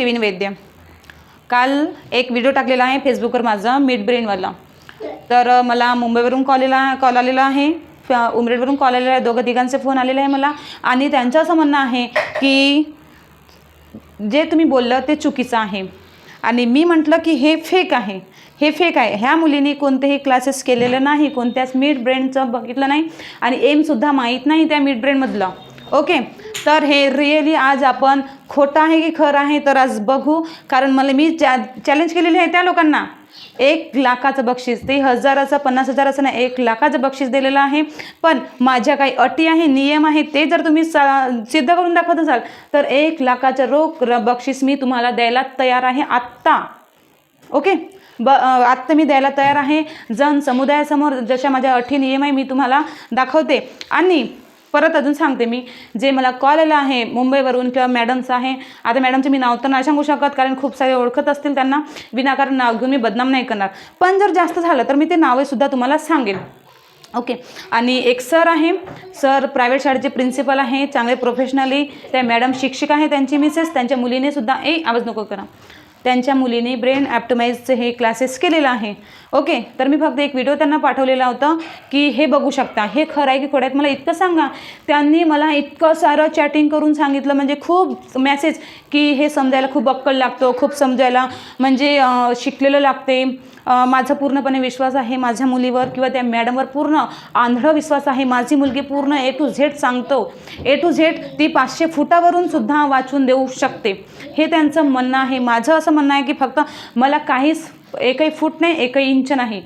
त्रिवेणी वैद्य. काल एक व्हिडिओ टाकलेला आहे फेसबुकवर माझा मिड ब्रेनवाला तर मला मुंबईवरून कॉलेला कॉल आलेला आहे. उमरेडवरून कॉल आलेला आहे. दोघं तिघांचे फोन आलेले आहे मला. आणि त्यांचं असं म्हणणं आहे की जे तुम्ही बोललं ते चुकीचं आहे. आणि मी म्हटलं की हे फेक आहे. हे फेक आहे. ह्या मुलीने कोणतेही क्लासेस केलेले नाही कोणत्याच मिड ब्रेनचं बघितलं नाही. आणि एमसुद्धा माहीत नाही त्या मिड ब्रेनमधलं ओके तर हे रिअली आज आपण खोटं आहे की खरं आहे तर आज बघू. कारण मला मी चॅ चॅलेंज केलेले आहे त्या लोकांना. एक लाखाचं बक्षीस. ते हजाराचं पन्नास हजाराचं नाही एक लाखाचं बक्षीस दिलेलं आहे. पण माझ्या काही अटी आहे नियम आहे ते जर तुम्ही स सिद्ध करून दाखवत असाल तर एक लाखाचं रोख र बक्षीस मी तुम्हाला द्यायला तयार आहे आत्ता. ओके? ब आत्ता मी द्यायला तयार आहे. जन समुदायासमोर जशा माझ्या अटी नियम आहे मी तुम्हाला दाखवते. आणि परत अजून सांगते मी. जे मला कॉल आला आहे मुंबईवरून किंवा मॅडमचं आहे आता मॅडमचं मी नाव तर नाही सांगू शकत कारण खूप सारे ओळखत असतील त्यांना. विनाकारण नाव घेऊन मी बदनाम नाही करणार. पण जर जास्त झालं तर मी ते नावेसुद्धा तुम्हाला सांगेल. ओके आणि एक सर आहे. सर प्रायव्हेट शाळेचे प्रिन्सिपल आहे चांगले प्रोफेशनली त्या मॅडम शिक्षक आहे त्यांची मिसेस त्यांच्या मुलीने सुद्धा ए आवाज नको करा. त्यांच्या मुलीने ब्रेन ॲप्टमाइजचे हे क्लासेस केलेलं आहे. ओके तर मी फक्त एक व्हिडिओ त्यांना पाठवलेला होता की हे बघू शकता. हे खरं आहे की खोटं आहे? मला इतकं सांगा. त्यांनी मला इतकं सारं चॅटिंग करून सांगितलं म्हणजे खूप मॅसेज की हे समजायला खूप अक्कल लागतो खूप समजायला म्हणजे शिकलेलं लागते. माझा पूर्णपणे विश्वास आहे माझ्या मुलीवर किंवा त्या मॅडमवर पूर्ण आंधळ विश्वास आहे. माझी मुलगी पूर्ण ए टू झेड सांगतो. ए टू झेड ती पाचशे फुटावरून सुद्धा वाचून देऊ शकते. हे त्यांचं म्हणणं आहे. माझं असं म्हणणं आहे की फक्त मला काहीच एकही फूट नाही एकही इंच नाही.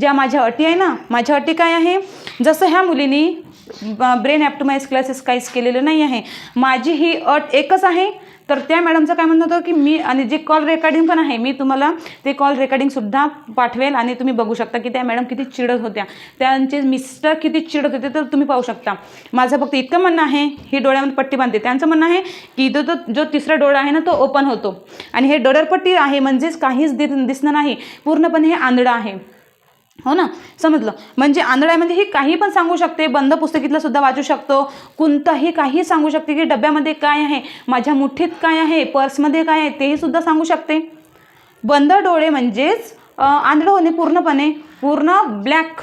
ज्या माझ्या अटी आहे ना माझ्या अटी काय आहे? जसं ह्या मुलीनी ब्रेन ॲप्टोमाइज क्लासेस काहीच केलेलं नाही आहे. माझी ही अट एकच आहे. तर त्या मॅडमचं काय म्हणणं होतं की मी आणि जे कॉल रेकॉर्डिंग पण आहे मी तुम्हाला ते कॉल रेकॉर्डिंगसुद्धा पाठवेल आणि तुम्ही बघू शकता की त्या मॅडम किती चिडत होत्या. त्यांचे मिस्टर किती चिडत होते तर तुम्ही पाहू शकता. माझं फक्त इतकं म्हणणं आहे ही डोळ्यामध्ये पट्टी बांधते. त्यांचं म्हणणं आहे की इथं तो जो तिसरा डोळा आहे ना तो ओपन होतो. आणि हे डोळ्यापट्टी आहे म्हणजेच काहीच दि दिसणं नाही. पूर्णपणे हे आंधळं आहे. हो ना? समजलं. म्हणजे आंधळ्यामध्ये ही काही पण सांगू शकते. बंद पुस्तकीतलं सुद्धा वाचू शकतो. कोणतंही काही सांगू शकते की डब्यामध्ये काय आहे? माझ्या मुठीत काय आहे? पर्समध्ये काय आहे? तेही सुद्धा सांगू शकते. बंद डोळे म्हणजेच आंधळं होणे पूर्णपणे. पूर्ण ब्लॅक.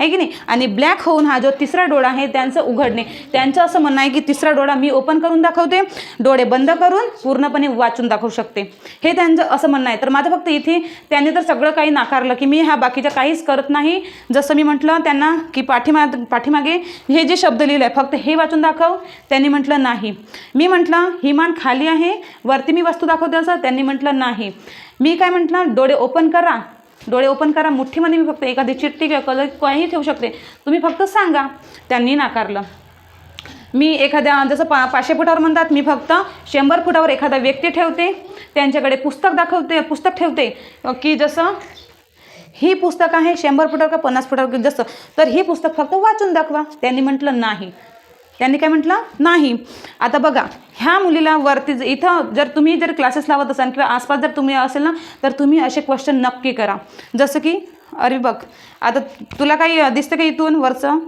आहे की नाही? आणि ब्लॅक होऊन हा जो तिसरा डोळा आहे त्यांचं उघडणे. त्यांचं असं म्हणणं आहे की तिसरा डोळा मी ओपन करून दाखवते डोळे बंद करून पूर्णपणे वाचून दाखवू शकते. हे त्यांचं असं म्हणणं आहे. तर माझं फक्त इथे त्यांनी तर सगळं काही नाकारलं की मी ह्या बाकीच्या काहीच करत नाही. जसं मी म्हटलं त्यांना की पाठीमा पाठीमागे हे जे शब्द लिहिले आहे फक्त हे वाचून दाखव. त्यांनी म्हटलं नाही. मी म्हटलं हिमान खाली आहे. वरती मी वस्तू दाखवते असं. त्यांनी म्हटलं नाही. मी काय म्हटलं डोळे ओपन करा. डोळे ओपन करा मुठ्ठीमध्ये मी फक्त एखादी चिठ्ठी किंवा कलर काही ठेवू शकते. तुम्ही फक्त सांगा त्यांनी नाकारलं. मी एखाद्या जसं पा पाचशे फुटावर म्हणतात मी फक्त शंभर फुटावर एखादा व्यक्ती ठेवते त्यांच्याकडे पुस्तक दाखवते पुस्तक ठेवते की जसं ही पुस्तक आहे शंभर फुटावर का पन्नास फुटावर जसं तर हे पुस्तक फक्त वाचून दाखवा. त्यांनी म्हटलं नाही. त्यांनी काय म्हटलं? नाही. आता बघा ह्या मुलीला वरती ज- इथं जर तुम्ही जर क्लासेस लावत असाल किंवा आसपास जर तुम्ही असेल ना तर तुम्ही असे क्वेश्चन नक्की करा. जसं की अरे बघ आता तुला काही दिसतं का इथून वरचं?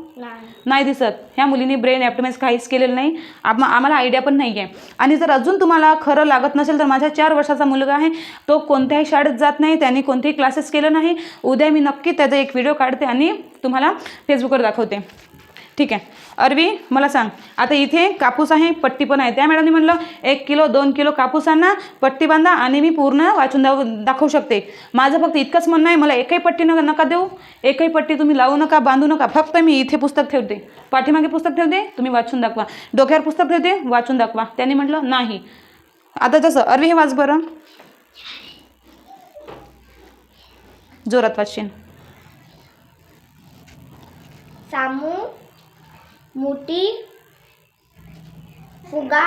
नाही. दिसत. ह्या मुलीने ब्रेन ॲप्टमाइज काहीच केलेलं नाही. आम आम्हाला आयडिया पण नाही आहे आणि जर अजून तुम्हाला खरं लागत नसेल तर माझ्या चार वर्षाचा मुलगा आहे. तो कोणत्याही शाळेत जात नाही. त्यांनी कोणतेही क्लासेस केलं नाही. उद्या मी नक्की त्याचा एक व्हिडिओ काढते आणि तुम्हाला फेसबुकवर दाखवते. ठीक आहे. अरवी मला सांग. आता इथे कापूस आहे पट्टी पण आहे. त्या मॅडमने म्हणलं एक किलो दोन किलो कापूस आणा पट्टी बांधा आणि मी पूर्ण वाचून दाव दाखवू शकते. माझं फक्त इतकंच म्हणणं आहे मला एकही पट्टी न नका देऊ. एकही पट्टी तुम्ही लावू नका बांधू नका. फक्त मी इथे पुस्तक ठेवते. पाठीमागे पुस्तक ठेवते तुम्ही वाचून दाखवा. डोक्यावर पुस्तक ठेवते वाचून दाखवा. त्यांनी म्हटलं नाही. आता जसं अरवी हे वाच बरं. जोरात वाचशील. सामू मुठी फुगा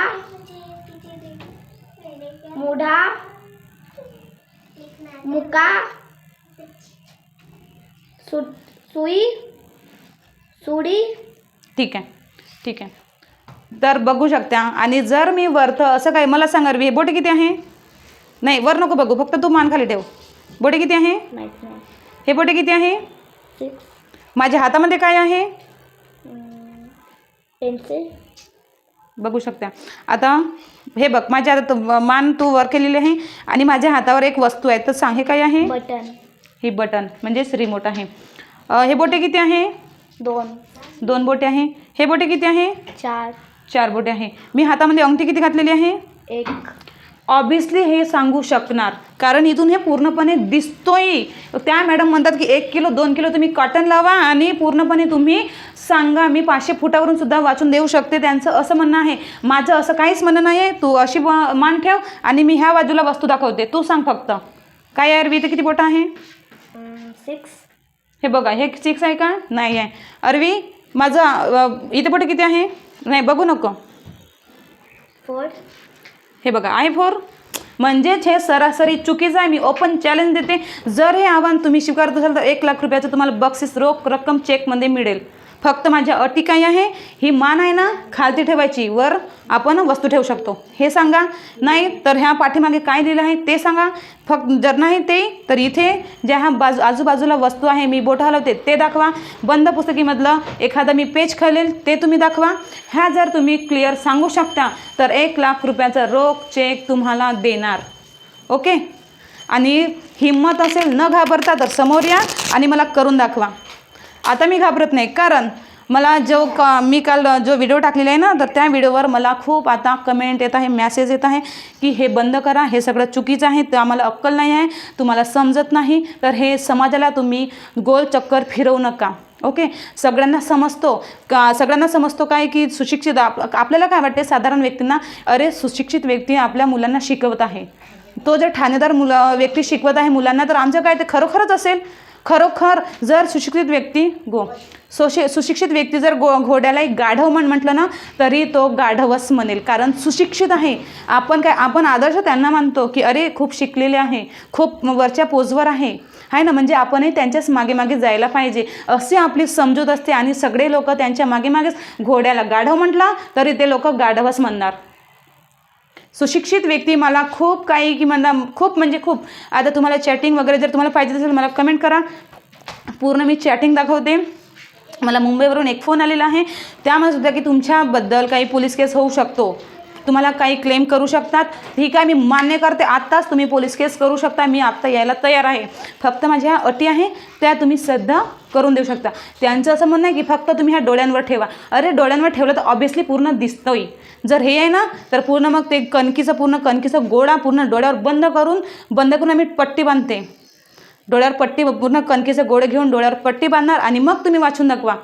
मुढा मुका सु सुई सुडी. ठीक आहे ठीक आहे. तर बघू शकता आणि जर मी वरत असं काय मला सांग हे बोटे किती आहे? नाही वर नको बघू फक्त तू मान खाली ठेव. बोटे किती आहे? हे बोटे किती आहे? माझ्या हातामध्ये काय आहे? पेन्सिल. बघू शकता. आता हे बघ माझ्या आता तू- मान तू वर केलेली आहे आणि माझ्या हातावर एक वस्तू आहे. तर सांग हे काय आहे? बटन. ही बटन म्हणजेच रिमोट आहे. अ, हे बोटे किती आहे? दोन. दोन बोटे आहे. हे बोटे किती आहे? चार. चार बोटे आहे. मी हातामध्ये अंगठी किती घातलेली आहे? एक. ऑब्विसली हे सांगू शकणार. कारण इथून हे पूर्णपणे दिसतोय. त्या मॅडम म्हणतात की एक किलो दोन किलो तुम्ही कॉटन लावा आणि पूर्णपणे तुम्ही सांगा. मी पाचशे फुटावरून सुद्धा वाचून देऊ शकते. त्यांचं असं म्हणणं आहे. माझं असं काहीच म्हणणं नाही आहे तू अशी मान ठेव आणि मी ह्या बाजूला वस्तू दाखवते. तू सांग फक्त. काय आहे अरवी? इथे किती बोटं आहे? सिक्स हे बघा. हे सिक्स आहे का? नाही आहे. अरवी माझं इथे बोटे किती आहे? नाही बघू नको. फोर हे बघा आय फोर. म्हणजेच हे सरासरी चुकीचं आहे. मी ओपन चॅलेंज देते. जर हे आव्हान तुम्ही स्वीकारत असाल तर एक लाख रुपयाचं तुम्हाला बक्षीस रोख रक्कम चेकमध्ये मिळेल. फक्त माझ्या अटी काय आहे? ही मान आहे ना खालती ठेवायची. वर आपण वस्तू ठेवू शकतो. हे सांगा. नाही तर ह्या पाठीमागे काय लिहिलं आहे ते सांगा. फक्त जर नाही ते तर इथे ज्या ह्या बाजू आजूबाजूला वस्तू आहे मी बोट हलवते ते दाखवा. बंद पुस्तकीमधलं एखादं मी पेज खालेल ते तुम्ही दाखवा. ह्या जर तुम्ही क्लिअर सांगू शकता तर एक लाख रुपयाचा रोख चेक तुम्हाला देणार. ओके? आणि हिंमत असेल न घाबरता तर समोर या आणि मला करून दाखवा. आता मी घाबरत नाही. कारण मला जो क मी काल जो व्हिडिओ टाकलेला आहे ना तर त्या व्हिडिओवर मला खूप आता कमेंट येत आहे मॅसेज येत आहे की हे बंद करा हे सगळं चुकीचं आहे तर आम्हाला अक्कल नाही आहे तुम्हाला समजत नाही तर हे समाजाला तुम्ही गोल चक्कर फिरवू नका. ओके सगळ्यांना समजतो. का सगळ्यांना समजतो काय की सुशिक्षित आप आपल्याला काय वाटते साधारण व्यक्तींना अरे सुशिक्षित व्यक्ती आपल्या मुलांना शिकवत आहे. तो जर ठाणेदार मुलं व्यक्ती शिकवत आहे मुलांना तर आमचं काय ते खरोखरच असेल? खरोखर जर सुशिक्षित व्यक्ती गो सोशि सुशिक्षित व्यक्ती जर गो घोड्याला एक गाढव म्हण म्हटलं ना तरी तो गाढवच म्हणेल. कारण सुशिक्षित आहे. आपण काय आपण आदर्श त्यांना मानतो की अरे खूप शिकलेले आहे खूप वरच्या पोजवर आहे. आहे ना म्हणजे आपणही त्यांच्याच मागे मागे जायला पाहिजे. अशी आपली समजूत असते आणि सगळे लोक त्यांच्या मागे मागेच घोड्याला गाढव म्हटला तरी ते लोक गाढवच म्हणणार. सुशिक्षित व्यक्ती मला खूप काही की म्हणा खूप म्हणजे खूप. आता तुम्हाला चॅटिंग वगैरे जर तुम्हाला पाहिजे असेल मला कमेंट करा. पूर्ण मी चॅटिंग दाखवते. मला मुंबईवरून एक फोन आलेला आहे. त्यामध्ये सुद्धा की तुमच्याबद्दल काही पोलीस केस होऊ शकतो. तुम्हाला काही क्लेम करू शकतात. ठीक आहे मी मान्य करते. आत्ताच तुम्ही पोलीस केस करू शकता. मी आत्ता यायला तयार आहे. फक्त माझ्या अटी आहे त्या तुम्ही सध्या करून देऊ शकता. त्यांचं असं म्हणणं आहे की फक्त तुम्ही ह्या डोळ्यांवर ठेवा. अरे डोळ्यांवर ठेवलं तर ऑब्विसली पूर्ण दिसतोय. जर हे आहे ना तर पूर्ण मग ते कणकीचं पूर्ण कणकीचं गोळा पूर्ण डोळ्यावर बंद करून बंद करून आम्ही पट्टी बांधते. डोळ्यावर पट्टी पूर्ण कणकीचे गोळे घेऊन डोळ्यावर पट्टी बांधणार आणि मग तुम्ही वाचून दाखवा.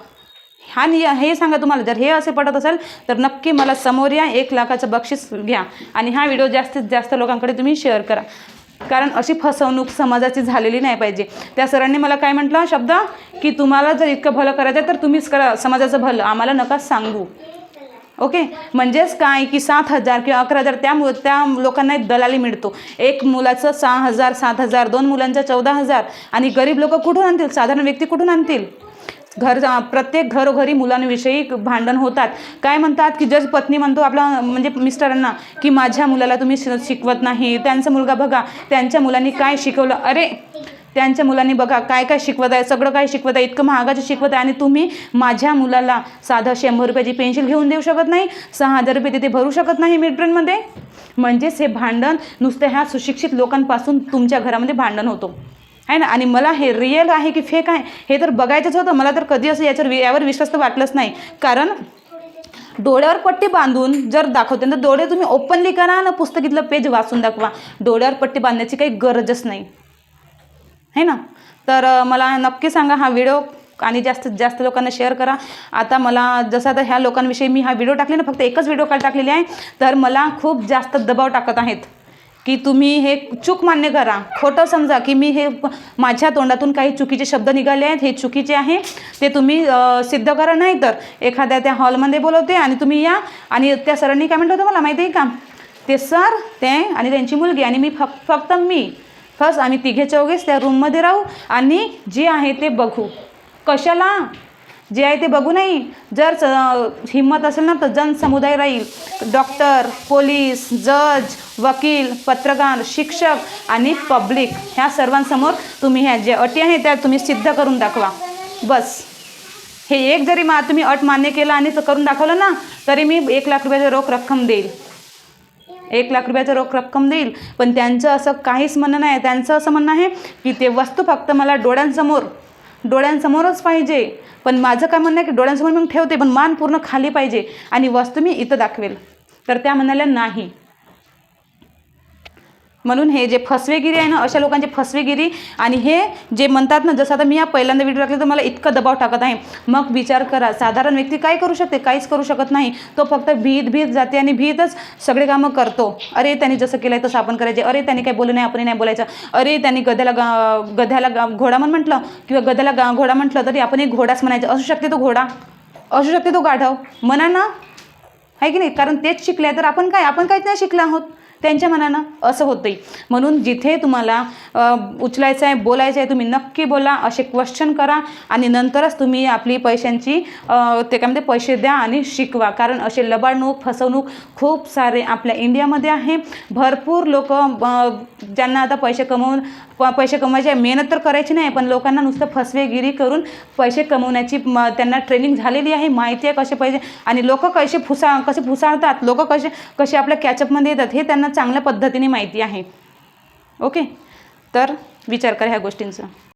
हा हे सांगा तुम्हाला जर हे असे पटत असेल तर नक्की मला समोर या एक लाखाचं बक्षीस घ्या. आणि हा व्हिडिओ जास्तीत जास्त लोकांकडे तुम्ही शेअर करा. कारण अशी फसवणूक समाजाची झालेली नाही पाहिजे. त्या सरांनी मला काय म्हटलं शब्द? की तुम्हाला जर इतकं भलं करायचं आहे तर तुम्हीच करा. समाजाचं भलं. आम्हाला नका सांगू. ओके? म्हणजेच काय? की सात हजार किंवा अकरा हजार त्या मु त्या लोकांना एक दलाली मिळतो. एक मुलाचं सहा हजार सात हजार दोन मुलांचं चौदा हजार. आणि गरीब लोक कुठून आणतील? साधारण व्यक्ती कुठून आणतील? घर प्रत्येक घरोघरी मुलांविषयी भांडण होतात. काय म्हणतात की जर पत्नी म्हणतो आपला म्हणजे मिस्टरांना की माझ्या मुलाला तुम्ही शिकवत नाही त्यांचा मुलगा बघा त्यांच्या मुलांनी काय शिकवलं? अरे त्यांच्या मुलांनी बघा काय काय शिकवत आहे सगळं काय शिकवत आहे इतकं महागाचं शिकवत आहे आणि तुम्ही माझ्या मुलाला साधं शंभर रुपयाची पेन्शिल घेऊन देऊ शकत नाही सहा हजार रुपये तिथे भरू शकत नाही मिडब्रेनमध्ये म्हणजेच हे भांडण नुसतं ह्या सुशिक्षित लोकांपासून तुमच्या घरामध्ये भांडण होतो. आहे ना? आणि मला हे रिअल आहे की फेक आहे हे तर बघायचंच होतं. मला तर कधी असं याच्यावर यावर विश्वास तर वाटलंच नाही. कारण डोळ्यावर पट्टी बांधून जर दाखवते तर डोळे तुम्ही ओपनली करा ना पुस्तकीतलं पेज वाचून दाखवा. डोळ्यावर पट्टी बांधण्याची काही गरजच नाही. है ना? तर मला नक्की सांगा हा व्हिडिओ आणि जास्तीत जास्त लोकांना शेअर करा. आता मला जसं आता ह्या लोकांविषयी मी हा व्हिडिओ टाकले ना फक्त एकच व्हिडिओ काल टाकलेली आहे. तर मला खूप जास्त दबाव टाकत आहेत. की तुम्ही हे चूक मान्य करा. खोटं समजा की मी हे माझ्या तोंडातून काही चुकीचे शब्द निघाले आहेत हे चुकीचे आहे ते तुम्ही सिद्ध करा. नाही तर एखाद्या त्या हॉलमध्ये बोलवते आणि तुम्ही या आणि त्या सरांनी काय म्हटलं होतं मला माहिती आहे का? ते सर ते आणि त्यांची मुलगी आणि मी फक्त फक्त मी. फर्स्ट आम्ही तिघे चौघेच त्या रूममध्ये राहू आणि जे आहे ते बघू. कशाला? जे आहे ते बघू नाही. जर स हिंमत असेल ना तर जनसमुदाय राहील. डॉक्टर पोलीस जज वकील पत्रकार शिक्षक आणि पब्लिक ह्या सर्वांसमोर तुम्ही ह्या ज्या अटी आहेत त्या तुम्ही सिद्ध करून दाखवा. बस. हे एक जरी मा तुम्ही अट मान्य केलं आणि करून दाखवलं ना तरी मी एक लाख रुपयाची रोख रक्कम देईल. एक लाख रुपयाचं रोख रक्कम देईल. पण त्यांचं असं काहीच म्हणणं नाही. त्यांचं असं म्हणणं आहे की ते वस्तू फक्त मला डोळ्यांसमोर डोळ्यांसमोरच पाहिजे. पण माझं काय म्हणणं आहे की डोळ्यांसमोर मग ठेवते पण मान पूर्ण खाली पाहिजे आणि वस्तू मी इथं दाखवेल. तर त्या म्हणाल्या नाही. म्हणून हे जे फसवेगिरी आहे ना अशा लोकांची फसवेगिरी आणि हे जे म्हणतात ना जसं आता मी या पहिल्यांदा व्हिडिओ टाकले तर मला इतकं दबाव टाकत आहे. मग विचार करा साधारण व्यक्ती काय करू शकते? काहीच करू शकत नाही. तो फक्त भीत भीत जाते आणि भीतच सगळे कामं करतो. अरे त्यांनी जसं केलं आहे तसं आपण करायचे. अरे त्यांनी काय बोलू नाही आपण नाही बोलायचं. अरे त्यांनी गध्याला गा गध्याला गा घोडा म्हण म्हटलं किंवा गध्याला गा घोडा म्हटलं तरी आपण एक घोडाच म्हणायचं. असू शकते तो घोडा. असू शकते तो गाढव. म्हणा ना. आहे की नाही? कारण तेच शिकले तर आपण काय? आपण काहीच नाही शिकलो आहोत. त्यांच्या मनानं असं होतंय. म्हणून जिथे तुम्हाला उचलायचं आहे बोलायचं आहे तुम्ही नक्की बोला असे क्वेश्चन करा आणि नंतरच तुम्ही आपली पैशांची ते काय म्हणते पैसे द्या आणि शिकवा. कारण असे लबाडणूक फसवणूक खूप सारे आपल्या इंडियामध्ये आहे. भरपूर लोक ज्यांना आता पैसे कमवून प- पैसे कमवायचे मेहनत तर करायची नाही पण लोकांना नुसतं फसवेगिरी करून पैसे कमवण्याची म- त्यांना ट्रेनिंग झालेली आहे. माहिती आहे कसे पैसे आणि लोक कसे फुसा कसे फुसाळतात लोक कसे कसे आपल्या कॅचअपमध्ये येतात हे त्यांना चांगल्या पद्धतीने माहिती आहे. ओके? तर विचार करा ह्या गोष्टींचा.